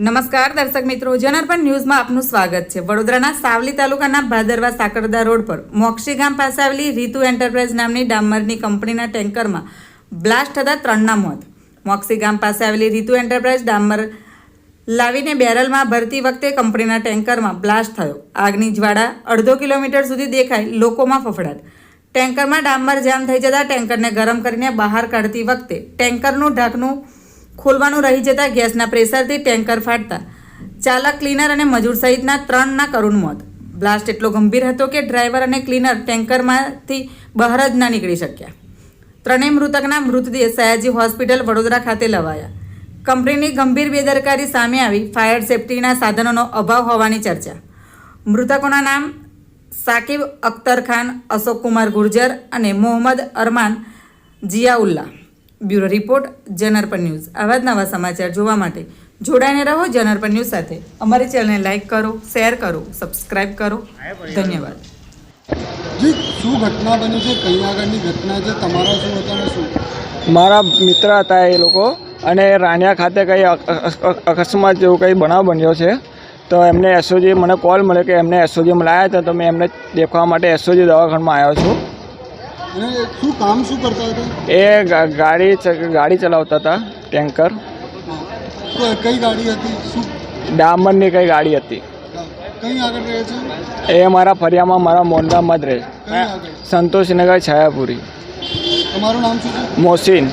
નમસ્કાર, દર્શક મિત્રો. જનાર્પણ ન્યૂઝમાં આપનું સ્વાગત છે. વડોદરાના સાવલી તાલુકાના ભાદરવા સાકરદા રોડ પર મોક્ષી ગામ પાસે આવેલી રીતુ એન્ટરપ્રાઇઝ નામની ડામરની કંપનીના ટેન્કરમાં બ્લાસ્ટ થતા ત્રણના મોત. મોક્ષી ગામ પાસે આવેલી રીતુ એન્ટરપ્રાઇઝ ડામર લાવીને બેરલમાં ભરતી વખતે કંપનીના ટેન્કરમાં બ્લાસ્ટ થયો. આગની જ્વાળા અડધો કિલોમીટર સુધી દેખાય લોકોમાં ફફડાટ. ટેન્કરમાં ડામર જામ થઈ જતાં ટેન્કરને ગરમ કરીને બહાર કાઢતી વખતે ટેન્કરનું ઢાંકણું ખોલવાનું રહી જતા ગેસના પ્રેશરથી ટેન્કર ફાટતા. ચાલક, ક્લીનર અને મજૂર સહિતના ત્રણના કરુણ મોત. બ્લાસ્ટ એટલો ગંભીર હતો કે ડ્રાઈવર અને ક્લીનર ટેન્કરમાંથી બહાર જ ના નીકળી શક્યા. ત્રણેય મૃતકના મૃતદેહ સયાજી હોસ્પિટલ વડોદરા ખાતે લવાયા. કંપનીની ગંભીર બેદરકારી સામે આવી ફાયર સેફટીના સાધનોનો અભાવ હોવાની ચર્ચા. મૃતકોના નામ સાકિબ અખ્તર ખાન અશોક કુમાર ગુર્જર અને મોહમ્મદ અરમાન જિયાઉલ્લા બ્યુરો રિપોર્ટ જનરપન ન્યૂઝ. આવા જ નવા સમાચાર જોવા માટે જોડાઈને રહો જનરપન ન્યૂઝ સાથે. અમારી ચેનલને લાઇક કરો શેર કરો સબસ્ક્રાઇબ કરો. ધન્યવાદ. જી શું ઘટના બની છે? કઈ આગળની ઘટના છે? તમારા શું હતા શું? મારા મિત્ર હતા એ લોકો અને રાણિયા ખાતે કંઈ અક- અક- અકસ્માત જેવો કંઈ બનાવ બન્યો છે. તો એમને એસઓજી મને કોલ મળ્યો કે એમને એસઓજીમાં લાવ્યા હતા તો મેં એમને દેખવા માટે એસઓજી દવાખાનામાં આવ્યો છું. અને શું કામ શું કરતા હતા? એ ગાડી ગાડી ચલાવતા હતા ટેન્કર. કઈ ગાડી હતી? શું? ડામરની કંઈ ગાડી હતી. કઈ આગળ રહે છે? એ મારા ફરિયામાં મારા મોંડામાં જ રહે. સંતોષનગર છાયાપુરી. તમારું નામ શું મોસીન.